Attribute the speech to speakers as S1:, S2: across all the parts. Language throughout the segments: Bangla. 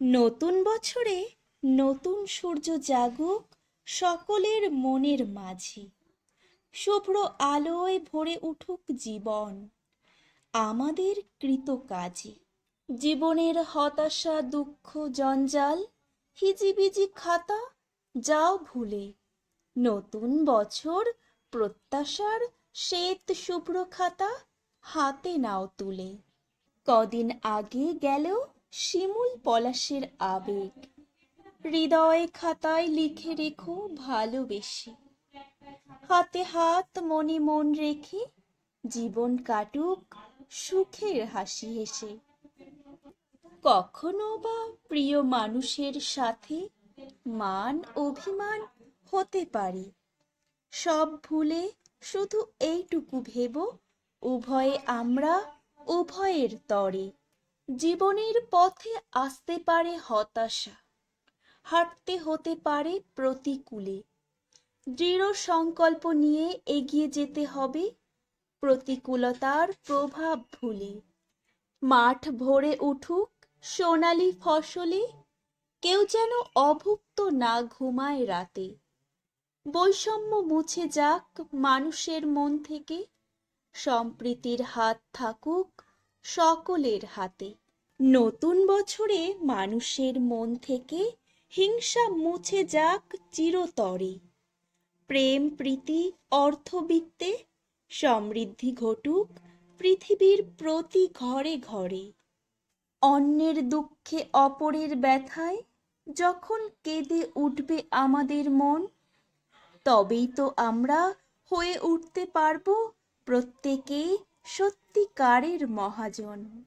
S1: নতুন বছরে নতুন সূর্য জাগুক সকলের মনের মাঝে। শুভ্র আলোয় ভরে উঠুক জীবন আমাদের কৃত কাজে জীবনের হতাশা, দুঃখ, জঞ্জাল, হিজিবিজি খাতা যাও ভুলে। নতুন বছর প্রত্যাশার শ্বেত শুভ্র খাতা হাতে নাও তুলে। কদিন আগে গেল শিমুল পলাশের আবেগ। হৃদয় খাতায় লিখে রেখো ভালোবেসে। হাতে হাত, মনে মন রেখে জীবন কাটুক সুখের হাসি হেসে। কখনো বা প্রিয় মানুষের সাথে মান অভিমান হতে পারে। সব ভুলে শুধু এইটুকু ভেব, উভয়ে আমরা, উভয়ের তরে। জীবনের পথে আসতে পারে হতাশা, হাঁটতে হতে পারে প্রতিকূলে। দৃঢ় সংকল্প নিয়ে এগিয়ে যেতে হবে, প্রতিকূলতার প্রভাব ভুলে। মাঠ ভরে উঠুক সোনালি ফসলে, কেউ যেন অভুক্ত না ঘুমায় রাতে। বৈষম্য মুছে যাক মানুষের মন থেকে, সম্প্রীতির হাত থাকুক সকলের হাতে। নতুন বছরে মানুষের মন থেকে হিংসা মুছে যাক চিরতরে। প্রেম, প্রীতি, অর্থবিত্তে সমৃদ্ধি ঘটুক পৃথিবীর প্রতি ঘরে ঘরে। অন্যের দুঃখে অপরের ব্যথায় যখন কেঁদে উঠবে আমাদের মন, তবেই তো আমরা হয়ে উঠতে পারব প্রত্যেকেই সত্যিকারের মহাজন।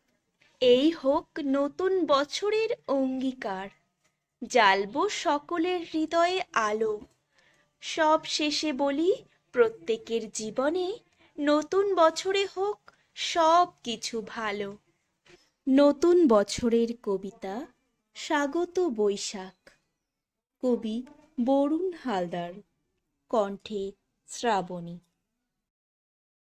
S1: এই হোক নতুন বছরের অঙ্গীকার, জ্বালবো সকলের হৃদয়ে আলো। সব শেষে বলি, প্রত্যেকের জীবনে নতুন বছরে হোক সব কিছু ভালো। নতুন বছরের কবিতা, স্বাগত বৈশাখ। কবি বরুণ হালদার, কণ্ঠে শ্রাবণী।